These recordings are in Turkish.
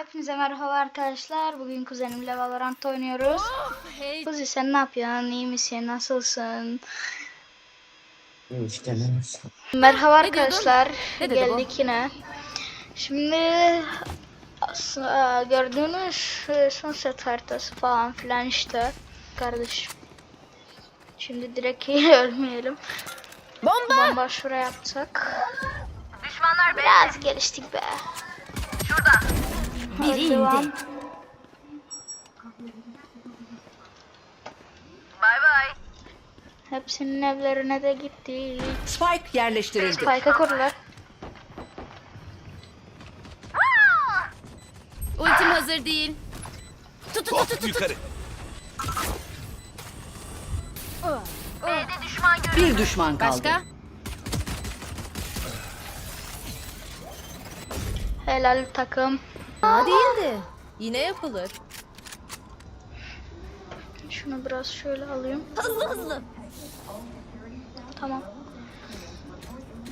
Hepinize merhaba arkadaşlar. Bugün kuzenimle Valorant oynuyoruz. Hey, Kuzi sen ne yapıyorsun? İyi misin? Nasılsın? İşte. Merhaba arkadaşlar. Geldik yine. Şimdi as- gördüğünüz e, sunset haritası falan filan işte. Kardeşim. Şimdi direkt ölmeyelim. bomba! Bomba şuraya yapsak. Düşmanlar Biraz geliştik be. Şurada. Biri indi. Bay bay. Hepsinin evlerine de gittik. Spike yerleştirildi. Spike'a kurdular. Ultim hazır değil. Tut tut tut tut. tut. yukarı. Bir düşman kaldı. Başka? Helal takım. Aa değildi. Yine yapılır. Şunu biraz şöyle alayım. Hızlı hızlı. Tamam.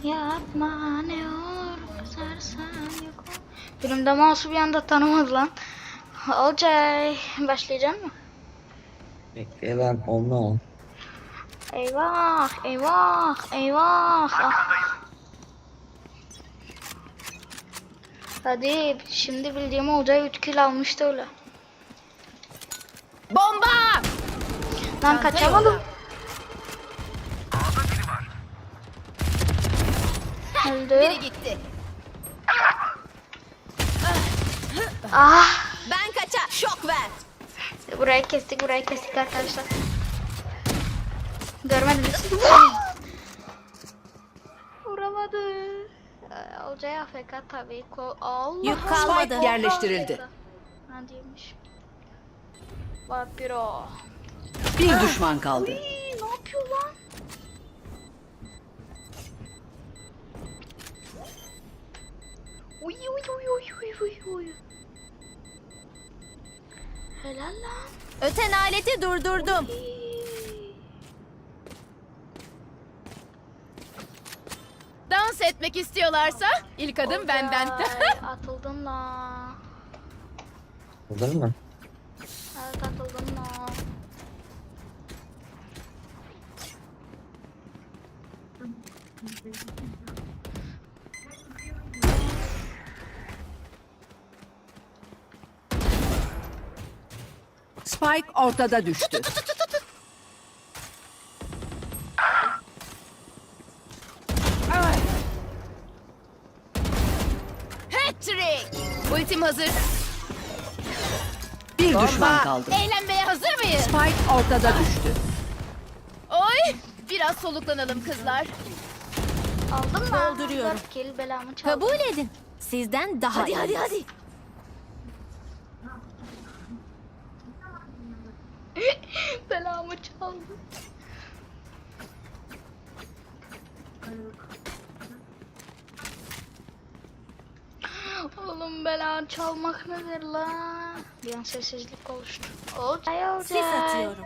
Yapma ne olur kızarsan yok. ol. Benim de mouse'u bir anda tanımadı lan. Olcay. Başlayacak mı? Bekle ben onu al. Eyvah, eyvah, eyvah. Ah. Hadi şimdi bildiğim Olcay 3 kill almıştı öyle. Bomba! Lan kaçamadım. Öldü. Biri gitti. Ah. Ben kaça. Şok ver. Burayı kestik, burayı kestik arkadaşlar. Görmediniz. Vuramadı. Ee, Olcay AFK tabii. Ko Allah Yük kalmadı. Yerleştirildi. Ha değilmiş. Vampiro. Bir düşman kaldı. İyi, ne yapıyor lan? Uy uy uy uy uy uy uy. Helal lan. Öten aleti durdurdum. İyi. Etmek istiyorlarsa ilk adım benden. Olcay, atıldın la. Olur mu? Evet atıldın la. Spike ortada düştü. Ultim hazır. Bir düşman kaldı. Eğlenmeye hazır mıyız? Spike ortada düştü. Oy! Biraz soluklanalım kızlar. Aldım la. Dolduruyorum. 4 kill belamı çaldım. Kabul edin. Sizden daha hadi, Hadi hadi belamı çaldım. Oğlum bela çalmak nedir lan? Bir an sessizlik oluştu. Olcay olcay. Sis atıyorum.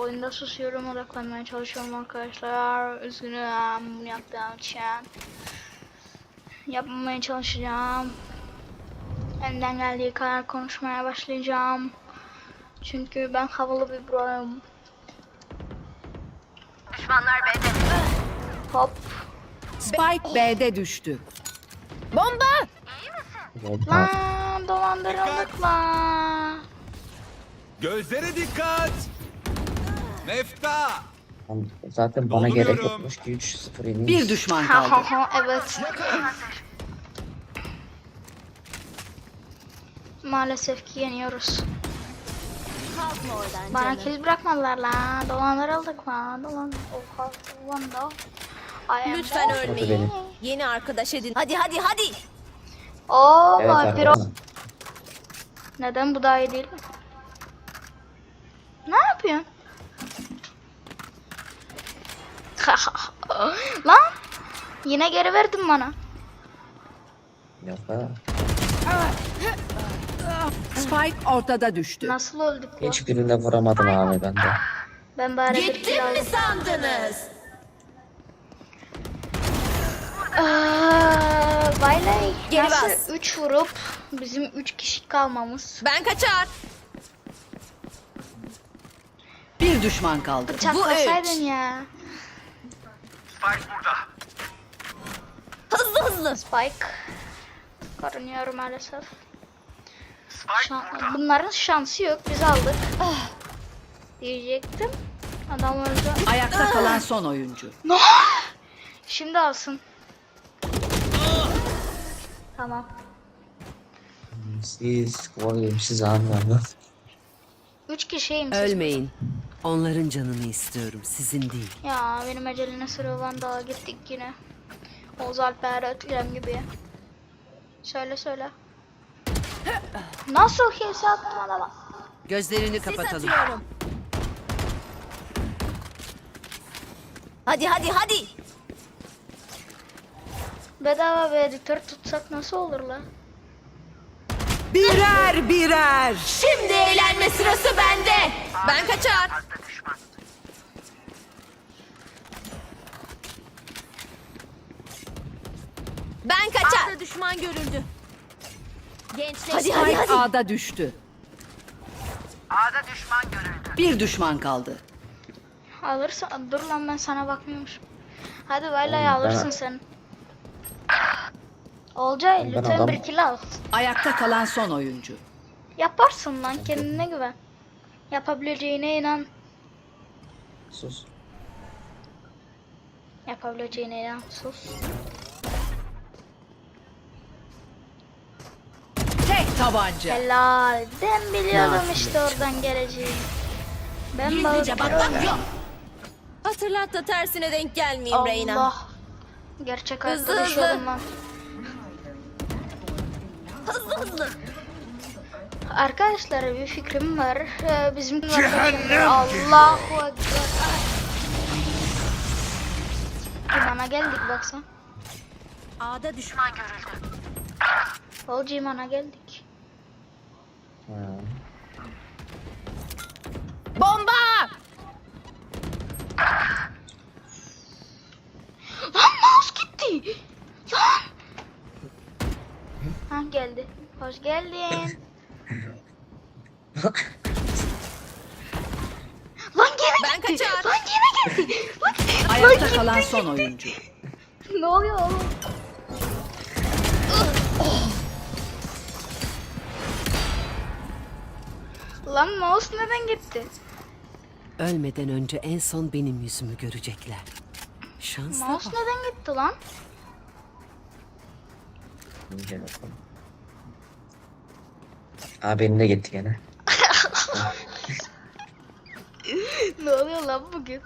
Oyunda susuyorum odaklanmaya çalışıyorum arkadaşlar. Üzgünüm bunu yaptığım için. Yapmamaya çalışacağım. Elimden geldiği kadar konuşmaya başlayacağım. Çünkü ben havalı bir broyum. Düşmanlar bende. Hop. Spike B'de düştü. Bomba! Volkan. Lan dolandırıldık lan. Gözlere dikkat. Mefta. Zaten bana gerek Dolduruyorum. yokmuş ki 3-0 yenilmiş. Bir düşman Ha kaldı. ha ha evet. Maalesef ki yeniyoruz. Bana kill bırakmadılar lan. Dolandırıldık lan. Dolan. Oha. Dolan da. Lütfen ölmeyin. benim. Yeni arkadaş edin. Hadi hadi hadi. Oo Evet arkadaşlar. Neden bu daha iyi değil? Ne yapıyorsun? lan yine geri verdin bana. Yok ha. Spike ortada düştü. Nasıl öldük lan? Hiçbirinde vuramadım abi ben de. Ben bari bir kill Gittim mi aldım. sandınız? Vaylay Geri bas. 3 vurup bizim 3 kişi kalmamız. Ben kaçar. Bir düşman kaldı. Bıçaklasaydın ya. Hızlı hızlı. Spike. Korunuyor maalesef. Şan- bunların şansı yok. Biz aldık. Ah. Diyecektim. Adam öldü. Ayakta kalan son oyuncu. Şimdi alsın. Tamam. Siz koyayım siz anlamı. 3 kişiyim siz. Ölmeyin. Onların canını istiyorum, sizin değil. Ya benim eceline sıra Vandal'a gittik yine. Oğuz Alper Ötlem gibi. Söyle söyle. Nasıl hisse attım adama? Gözlerini kapatalım. Hadi hadi hadi. Bedava bir editör tutsak nasıl olur la? Birer birer. Şimdi eğlenme sırası bende. Ben kaçar. Ben kaçar. A'da düşman görüldü. Gençleşti. Hadi hadi hadi. A'da düştü. A'da düşman görüldü. Bir düşman kaldı. Alırsan dur lan ben sana bakmıyormuşum. Hadi vallahi alırsın sen. Olcay Ben lütfen adam- bir kill al. Ayakta kalan son oyuncu. Yaparsın lan kendine güven. Yapabileceğine inan. Sus. Yapabileceğine inan. Sus. Tek tabanca. Helal. Ben biliyordum işte oradan geleceğini. Ben Gizlice balık bakmak yok. Hatırlat da tersine denk gelmeyeyim Reyna. Allah. Gerçek hayatta Hızlı, hızlı. düşüyordum lan. Hızlı hızlı. Arkadaşlar bir fikrim var. Ee, bizim Cehennem Allahu Ekber. İmana geldik baksan. A'da düşman görüldü. Olcu imana geldik. Ha. Bomba! Lan mouse gitti. Lan. Ha geldi. Hoş geldin. Lan gene Ben gitti. kaçar. Lan gene gitti. Lan, Ayakta kalan son oyuncu. ne oluyor oğlum? Lan mouse neden gitti? Ölmeden önce en son benim yüzümü görecekler. Şansla Mouse bak. neden gitti lan? Bakalım. Aa benim de gitti gene. ne oluyor lan bugün?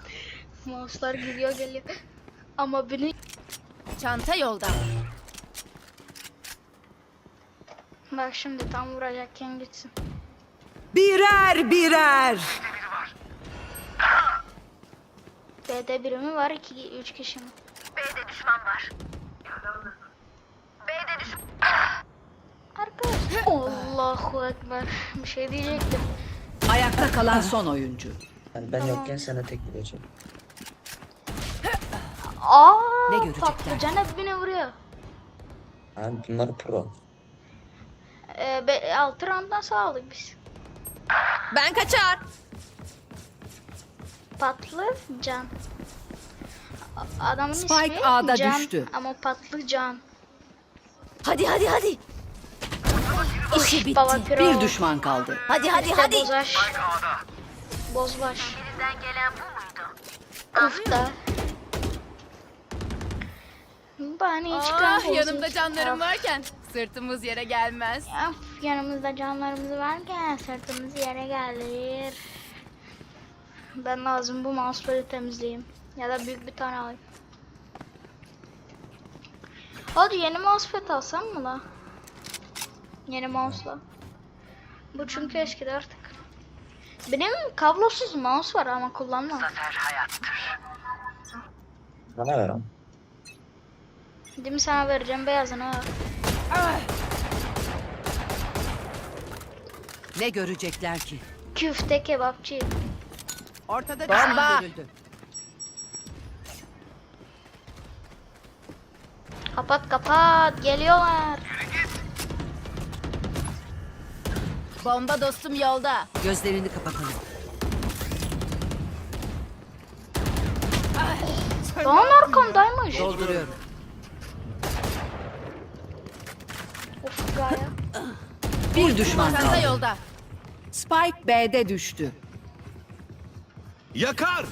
Mouse'lar gidiyor geliyor. Ama beni... Çanta yolda. Bak şimdi tam vuracakken gitsin. Birer birer. B'de biri mi var? iki, üç kişi mi? B'de düşman var. B'de düşman... Arkadaş. Allahu Ekber. Bir şey diyecektim. Ayakta kalan son oyuncu. Yani ben yokken sana tek vuracağım. Aa, Ne görecekler? patlıcan hep beni vuruyor. Abi bunlar pro. Ee, be, altı rounddan sağ biz. Ben kaçar. Patlıcan. A- Adamın Spike ismi A'da Can düştü. ama patlıcan. Hadi hadi hadi. İşi bitti. Baba Piro. Bir düşman kaldı. Hadi hadi İşte hadi. Bozbaş. Bozbaş. Elinizden gelen bu muydu? Uf da. Bana hiç Ah yanımda canlarım varken sırtımız yere gelmez. Of, yanımızda canlarımız varken sırtımız yere gelir. Ben lazım bu mousepad'i temizleyeyim. Ya da büyük bir tane alayım. Hadi yeni mousepad alsam mı la? Yeni mouse'la. Bu çünkü eskidi artık. Benim kablosuz mouse var ama kullanmam. Bana ver onu. Değil mi sana vereceğim beyazını ha. Ne görecekler ki? Küfte kebapçı. Ortada Bomba. düşman görüldü. Kapat kapat geliyorlar. Bomba dostum yolda. Gözlerini kapatalım. Doğan arkamdaymış. Dolduruyorum. Of gaya. Bir düşman kaldı. yolda. Spike B'de düştü. Yakar.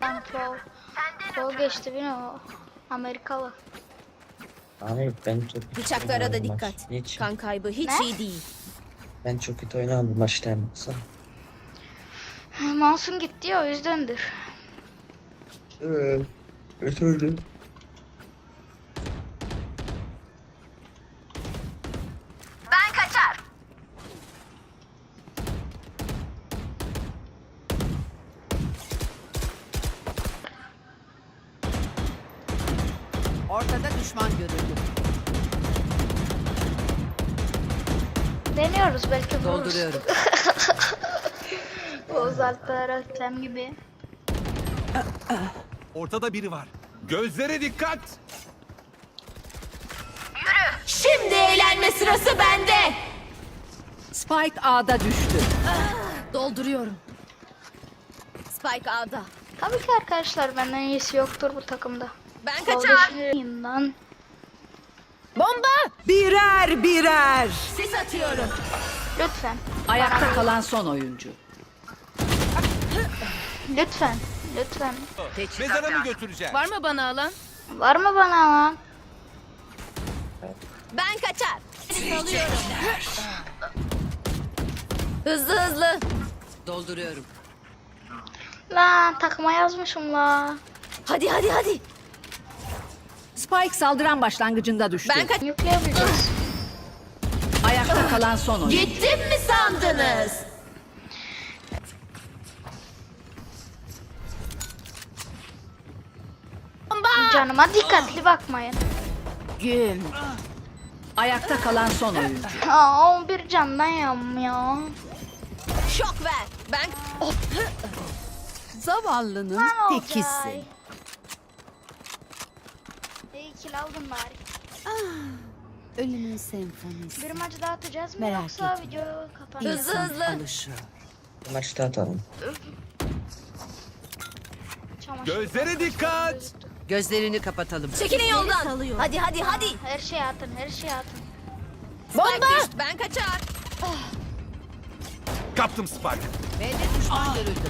Ben pro. Pro geçti bir o. Amerikalı. Abi ben çok kötü Bıçaklara da oynadım bu maç. dikkat. Hiç. Kan kaybı hiç Ne? iyi değil. Ben çok kötü oynadım bu maçta. Baksana. Mansun gitti ya o yüzdendir. Evet. Evet öyle. Ortada düşman görüldü. Deniyoruz belki vururuz. Dolduruyorum. Oğuz Alper Öktem gibi. Ortada biri var. Gözlere dikkat. Şimdi eğlenme sırası bende. Spike A'da düştü. Dolduruyorum. Spike A'da. Tabii ki arkadaşlar benden iyisi yoktur bu takımda. Ben kaçar. lan. Bomba. Birer birer. Sis atıyorum. Lütfen. Ayakta kalan son oyuncu. Lütfen. Lütfen. Mezara mı götüreceğim? Var mı bana alan? Var mı bana lan? Ben kaçar. Hızlı hızlı. Dolduruyorum. Lan takıma yazmışım la. Hadi hadi hadi. Spike saldıran başlangıcında düştü. Ben kaç. Yükleyebiliriz. Ayakta kalan son oyuncu. Gittim mi sandınız? Bomba. Canıma dikkatli bakmayın. Güm. Ayakta kalan son oyuncu. Aa 11 candan yanmıyor. Şok ver. Ben Zavallının Lan Olcay. tekisi. İyi kill aldım bari. Ölümün senfonisi. Bir maç daha atacağız mı Merak yoksa etme. video kapanır? Hızlı hızlı. Alışıyor. Bu maçta atalım. Çamaşır. Gözlere dikkat. Gözlerini kapatalım. Çekilin yoldan. Hadi hadi hadi. Her şey atın, her şey atın. Bomba. Ben kaçar. Kaptım Spike. B'de düşman görüldü.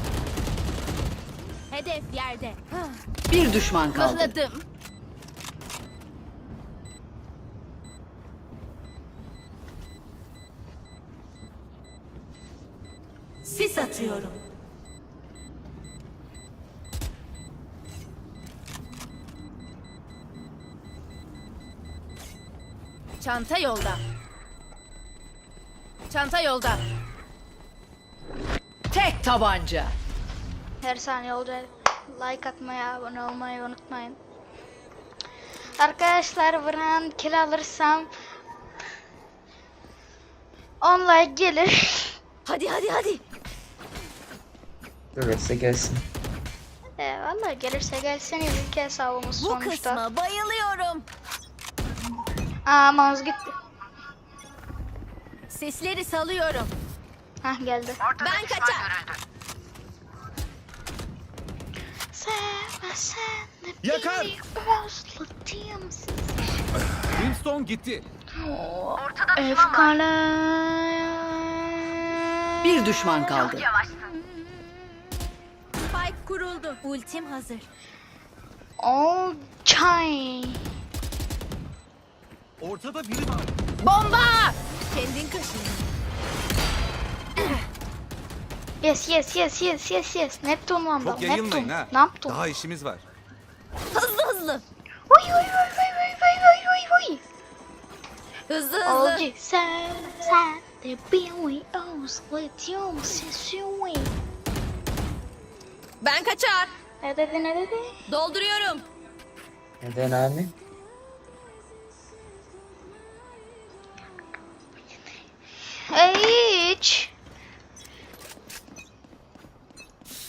Hedef yerde. Bir düşman kaldı. Mıhladım. Sis atıyorum. Çanta yolda. Çanta yolda. Tek tabanca. Her saniye olacak. Like atmayı, abone olmayı unutmayın. Arkadaşlar vuran kill alırsam 10 like gelir. Hadi hadi hadi. Gelirse gelsin. e, Valla gelirse gelsin ilk hesabımız Bu sonuçta. kısma bayılıyorum. Aa mouse gitti. Sesleri salıyorum. Hah geldi. Ben kaçar. De Yakar. beni özledim Brimstone gitti. Efkane. Bir düşman kaldı. Spike kuruldu. Ultim hazır. All time. Ortada biri var. Bomba! Kendin kaşın. Yes yes yes yes yes yes. Neptun lan Çok Neptun. yayılmayın ha. Ne yaptın? Daha işimiz var. Hızlı hızlı. Oy oy oy oy oy oy oy oy oy. Hızlı hızlı. Olcu sen sen de beni özledim sesini. Ben kaçar. Ne dedi ne dedi? Dolduruyorum. Neden abi? Hiç.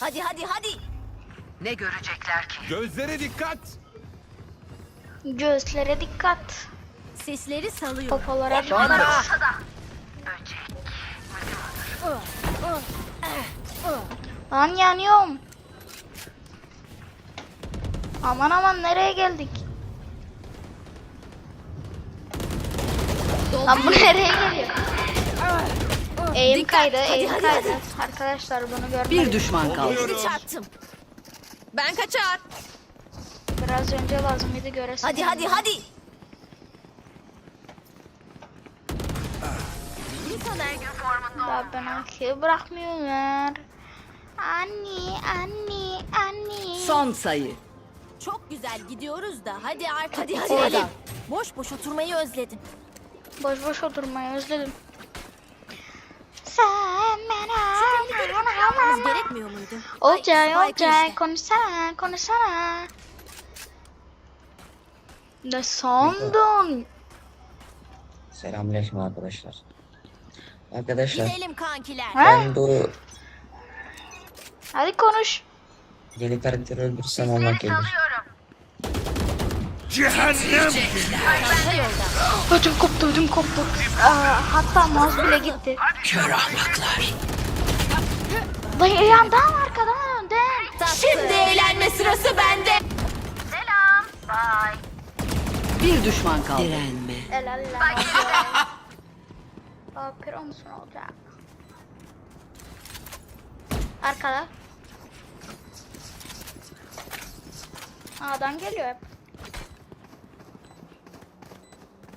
Hadi hadi hadi. Ne görecekler ki? Gözlere dikkat. Gözlere dikkat. Sesleri salıyor. Popolara dikkat. Lan yanıyorum. Aman aman nereye geldik? Lan bu nereye geliyor? Eğim Dikkat, kaydı, eğim hadi, kaydı. Arkadaşlar bunu görmedim. Bir düşman kaldı. Çarptım. Ben kaçar. Biraz önce lazımydı göresin. Hadi hadi hadi. Daha ben arkaya bırakmıyorlar. Anne, anne, anne. Son sayı. Çok güzel gidiyoruz da hadi artık. Hadi hadi, hadi. Boş boş oturmayı özledim. Boş boş oturmayı özledim. Sen bana Yapmamız gerekmiyor muydu? Olcay, Ay, Olcay, işte. konuşsana, konuşsana. Ne sandın? Selamünaleyküm arkadaşlar. Arkadaşlar Gidelim kankiler. Ha? ben bu Hadi konuş. Yeni karakteri öldürsem olmak gelir. Cehennem. Ödüm koptu, ödüm koptu. Aa, hatta mouse bile gitti. Kör ahmaklar. Dayı yandan arkadan önden. Şimdi eğlenme sırası bende. Bir düşman kaldı. Direnme. El Allah. Aa, piro musun olacak? Arkada. A'dan geliyor hep.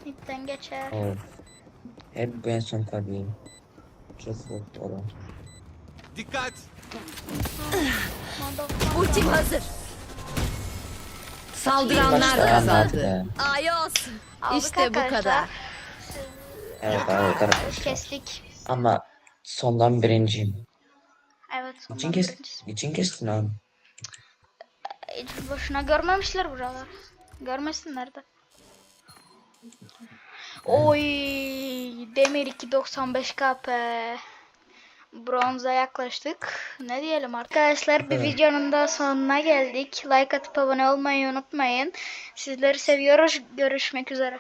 İpten geçer. Of. Hep bu en son kalıyor. Çok korktu adam. Dikkat. Ultim hazır. Saldıranlar kazandı. Ayos. Aldık İşte bu kadar. Evet evet arkadaşlar. Kestik. Ama sondan birinciyim. Evet. İçin sondan kes, birincisi. için kestin abi. Hiç boşuna görmemişler buralar. Görmesinler de. Oy demir 295 KP. Bronza yaklaştık. Ne diyelim arkadaşlar bir Evet. videonun da sonuna geldik. Like atıp abone olmayı unutmayın. Sizleri seviyoruz. Görüşmek üzere.